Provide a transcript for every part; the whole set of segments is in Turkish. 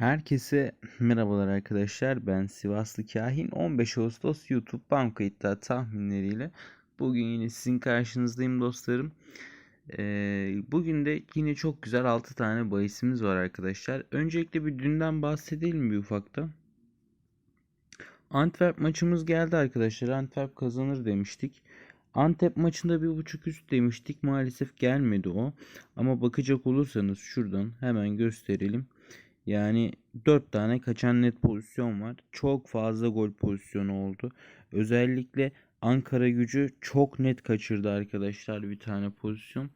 Herkese merhabalar arkadaşlar. Ben Sivaslı Kahin. 15 Ağustos YouTube banka iddia tahminleriyle bugün yine sizin karşınızdayım dostlarım. Ee, bugün de yine çok güzel 6 tane bahisimiz var arkadaşlar. Öncelikle bir dünden bahsedelim bir ufakta. Antwerp maçımız geldi arkadaşlar. Antwerp kazanır demiştik. Antep maçında bir buçuk üst demiştik. Maalesef gelmedi o. Ama bakacak olursanız şuradan hemen gösterelim. Yani 4 tane kaçan net pozisyon var. Çok fazla gol pozisyonu oldu. Özellikle Ankara gücü çok net kaçırdı arkadaşlar bir tane pozisyon.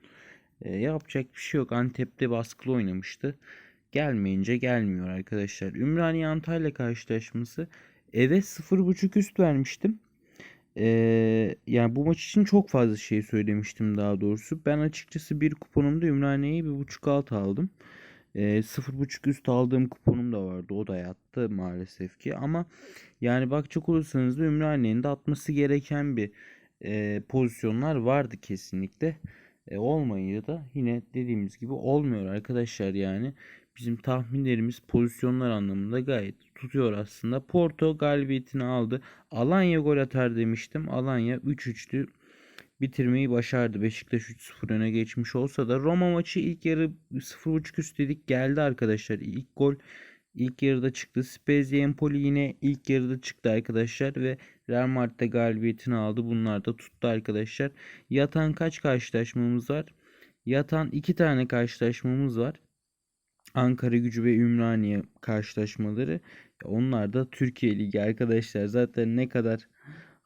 E, yapacak bir şey yok. Antep'te baskılı oynamıştı. Gelmeyince gelmiyor arkadaşlar. Ümraniye Antalya karşılaşması eve 0.5 üst vermiştim. Ee, yani bu maç için çok fazla şey söylemiştim daha doğrusu. Ben açıkçası bir kuponumda Ümraniye'yi 1.5 alt aldım. E, 0.5 üst aldığım kuponum da vardı. O da yattı maalesef ki. Ama yani bakacak olursanız da Ümraniye'nin de atması gereken bir e, pozisyonlar vardı kesinlikle. E, olmayınca da yine dediğimiz gibi olmuyor arkadaşlar yani. Bizim tahminlerimiz pozisyonlar anlamında gayet tutuyor aslında. Porto galibiyetini aldı. Alanya gol atar demiştim. Alanya 3-3'tü bitirmeyi başardı. Beşiktaş 3-0 öne geçmiş olsa da Roma maçı ilk yarı 0.5 üst dedik geldi arkadaşlar. İlk gol ilk yarıda çıktı. Spezia Empoli yine ilk yarıda çıktı arkadaşlar ve Real Madrid'de galibiyetini aldı. Bunlar da tuttu arkadaşlar. Yatan kaç karşılaşmamız var? Yatan iki tane karşılaşmamız var. Ankara Gücü ve Ümraniye karşılaşmaları. Onlar da Türkiye Ligi arkadaşlar. Zaten ne kadar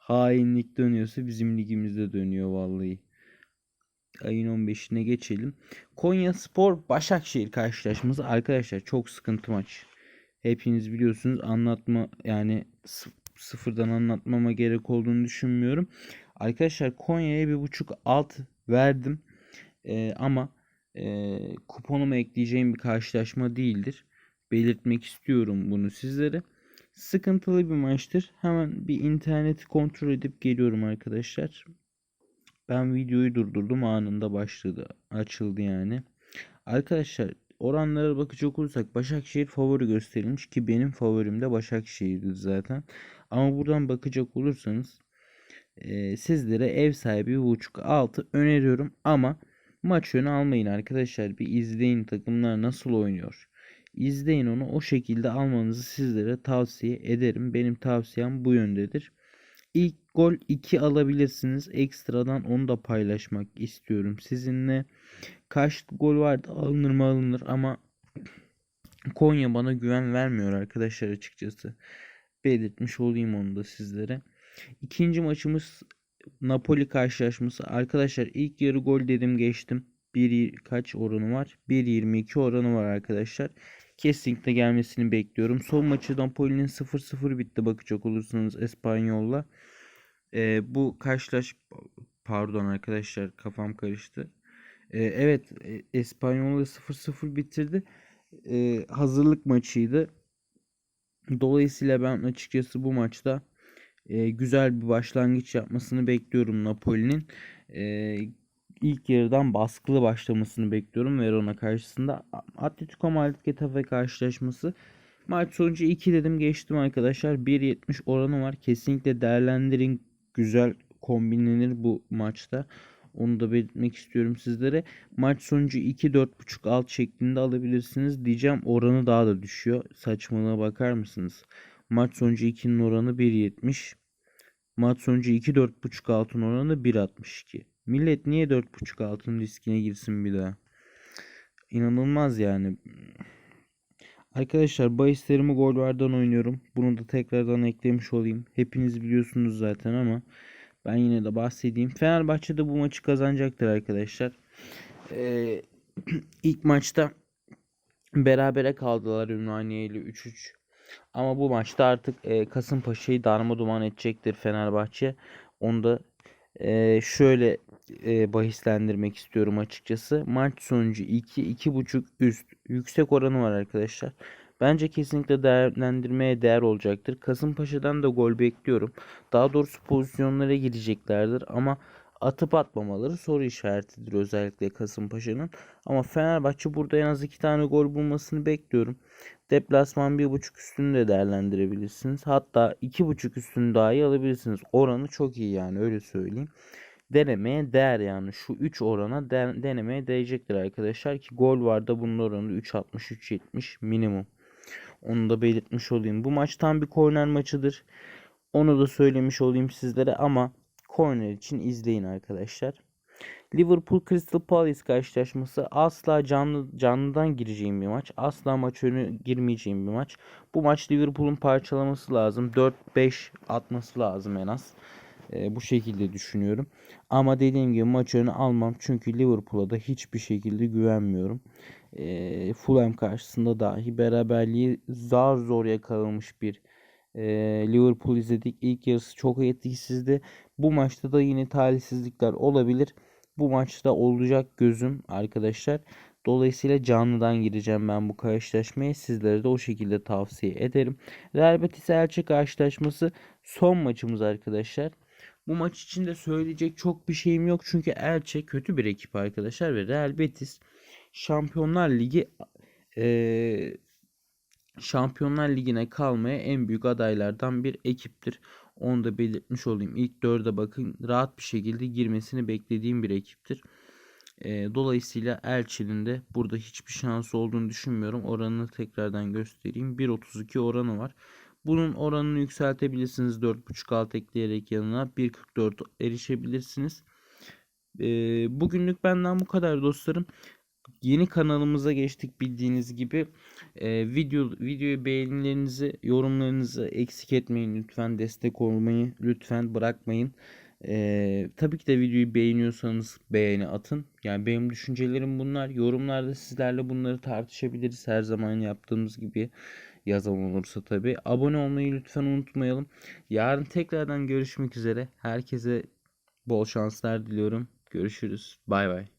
hainlik dönüyorsa bizim ligimizde dönüyor vallahi. Ayın 15'ine geçelim. Konya Spor Başakşehir karşılaşması arkadaşlar çok sıkıntı maç. Hepiniz biliyorsunuz anlatma yani sıfırdan anlatmama gerek olduğunu düşünmüyorum. Arkadaşlar Konya'ya bir buçuk alt verdim. Ee, ama e, kuponuma ekleyeceğim bir karşılaşma değildir. Belirtmek istiyorum bunu sizlere. Sıkıntılı bir maçtır. Hemen bir interneti kontrol edip geliyorum arkadaşlar. Ben videoyu durdurdum anında başladı. Açıldı yani. Arkadaşlar oranlara bakacak olursak Başakşehir favori gösterilmiş ki benim favorim de Başakşehir'di zaten. Ama buradan bakacak olursanız e, sizlere ev sahibi bir buçuk altı öneriyorum ama maç yönü almayın arkadaşlar. Bir izleyin takımlar nasıl oynuyor. İzleyin onu o şekilde almanızı sizlere tavsiye ederim. Benim tavsiyem bu yöndedir. İlk gol 2 alabilirsiniz. Ekstradan onu da paylaşmak istiyorum sizinle. Kaç gol vardı alınır mı alınır ama Konya bana güven vermiyor arkadaşlar açıkçası. Belirtmiş olayım onu da sizlere. İkinci maçımız Napoli karşılaşması. Arkadaşlar ilk yarı gol dedim geçtim. Bir kaç oranı var? 1.22 oranı var arkadaşlar. Kesinlikle gelmesini bekliyorum. Son maçı Napoli'nin 0-0 bitti bakacak olursanız Espanyol'la. Ee, bu karşılaş pardon arkadaşlar kafam karıştı. Ee, evet e, Espanyol'la 0-0 bitirdi. Ee, hazırlık maçıydı. Dolayısıyla ben açıkçası bu maçta e, güzel bir başlangıç yapmasını bekliyorum Napoli'nin. E, ilk yarıdan baskılı başlamasını bekliyorum Verona karşısında. Atletico Madrid Getafe karşılaşması. Maç sonucu 2 dedim geçtim arkadaşlar. 1.70 oranı var. Kesinlikle değerlendirin. Güzel kombinlenir bu maçta. Onu da belirtmek istiyorum sizlere. Maç sonucu 2 4.5 alt şeklinde alabilirsiniz. Diyeceğim oranı daha da düşüyor. Saçmalığa bakar mısınız? Maç sonucu 2'nin oranı 1.70. Maç sonucu 2 4.5 altın oranı 1.62. Millet niye 4.5 altın riskine girsin bir daha? İnanılmaz yani. Arkadaşlar bahislerimi golvardan oynuyorum. Bunu da tekrardan eklemiş olayım. Hepiniz biliyorsunuz zaten ama ben yine de bahsedeyim. Fenerbahçe de bu maçı kazanacaktır arkadaşlar. Ee, ilk maçta berabere kaldılar Ümraniye ile 3-3. Ama bu maçta artık e, Kasımpaşa'yı darma duman edecektir Fenerbahçe. Onu da e, şöyle e, bahislendirmek istiyorum açıkçası. Maç sonucu 2 2.5 üst yüksek oranı var arkadaşlar. Bence kesinlikle değerlendirmeye değer olacaktır. Kasımpaşa'dan da gol bekliyorum. Daha doğrusu pozisyonlara gireceklerdir ama atıp atmamaları soru işaretidir özellikle Kasımpaşa'nın. Ama Fenerbahçe burada en az iki tane gol bulmasını bekliyorum. Deplasman 1.5 üstünü de değerlendirebilirsiniz. Hatta 2.5 üstünü dahi alabilirsiniz. Oranı çok iyi yani öyle söyleyeyim. Denemeye değer yani şu 3 orana de- denemeye değecektir arkadaşlar ki gol var da bunun oranı 3.60-3.70 minimum. Onu da belirtmiş olayım. Bu maç tam bir korner maçıdır. Onu da söylemiş olayım sizlere ama korner için izleyin arkadaşlar. Liverpool Crystal Palace karşılaşması asla canlı canlıdan gireceğim bir maç. Asla maç önü girmeyeceğim bir maç. Bu maç Liverpool'un parçalaması lazım. 4-5 atması lazım en az. Ee, bu şekilde düşünüyorum. Ama dediğim gibi maç önü almam. Çünkü Liverpool'a da hiçbir şekilde güvenmiyorum. Ee, Fulham karşısında dahi beraberliği zar zor yakalamış bir e, Liverpool izledik. İlk yarısı çok etkisizdi. Bu maçta da yine talihsizlikler olabilir. Bu maçta olacak gözüm arkadaşlar. Dolayısıyla canlıdan gireceğim ben bu karşılaşmaya. Sizlere de o şekilde tavsiye ederim. Real Betis Elche karşılaşması son maçımız arkadaşlar. Bu maç için de söyleyecek çok bir şeyim yok. Çünkü Elche kötü bir ekip arkadaşlar ve Real Betis Şampiyonlar Ligi eee Şampiyonlar Ligi'ne kalmaya en büyük adaylardan bir ekiptir. Onu da belirtmiş olayım. İlk dörde bakın rahat bir şekilde girmesini beklediğim bir ekiptir. E, dolayısıyla Elche'nin de burada hiçbir şansı olduğunu düşünmüyorum. Oranını tekrardan göstereyim. 1.32 oranı var. Bunun oranını yükseltebilirsiniz. 4.5 alt ekleyerek yanına 1.44 erişebilirsiniz. E, bugünlük benden bu kadar dostlarım. Yeni kanalımıza geçtik bildiğiniz gibi. Ee, video videoyu beğenilerinizi, yorumlarınızı eksik etmeyin lütfen. Destek olmayı lütfen bırakmayın. Ee, tabii ki de videoyu beğeniyorsanız beğeni atın. Yani benim düşüncelerim bunlar. Yorumlarda sizlerle bunları tartışabiliriz. Her zaman yaptığımız gibi yazan olursa tabii. Abone olmayı lütfen unutmayalım. Yarın tekrardan görüşmek üzere. Herkese bol şanslar diliyorum. Görüşürüz. Bay bay.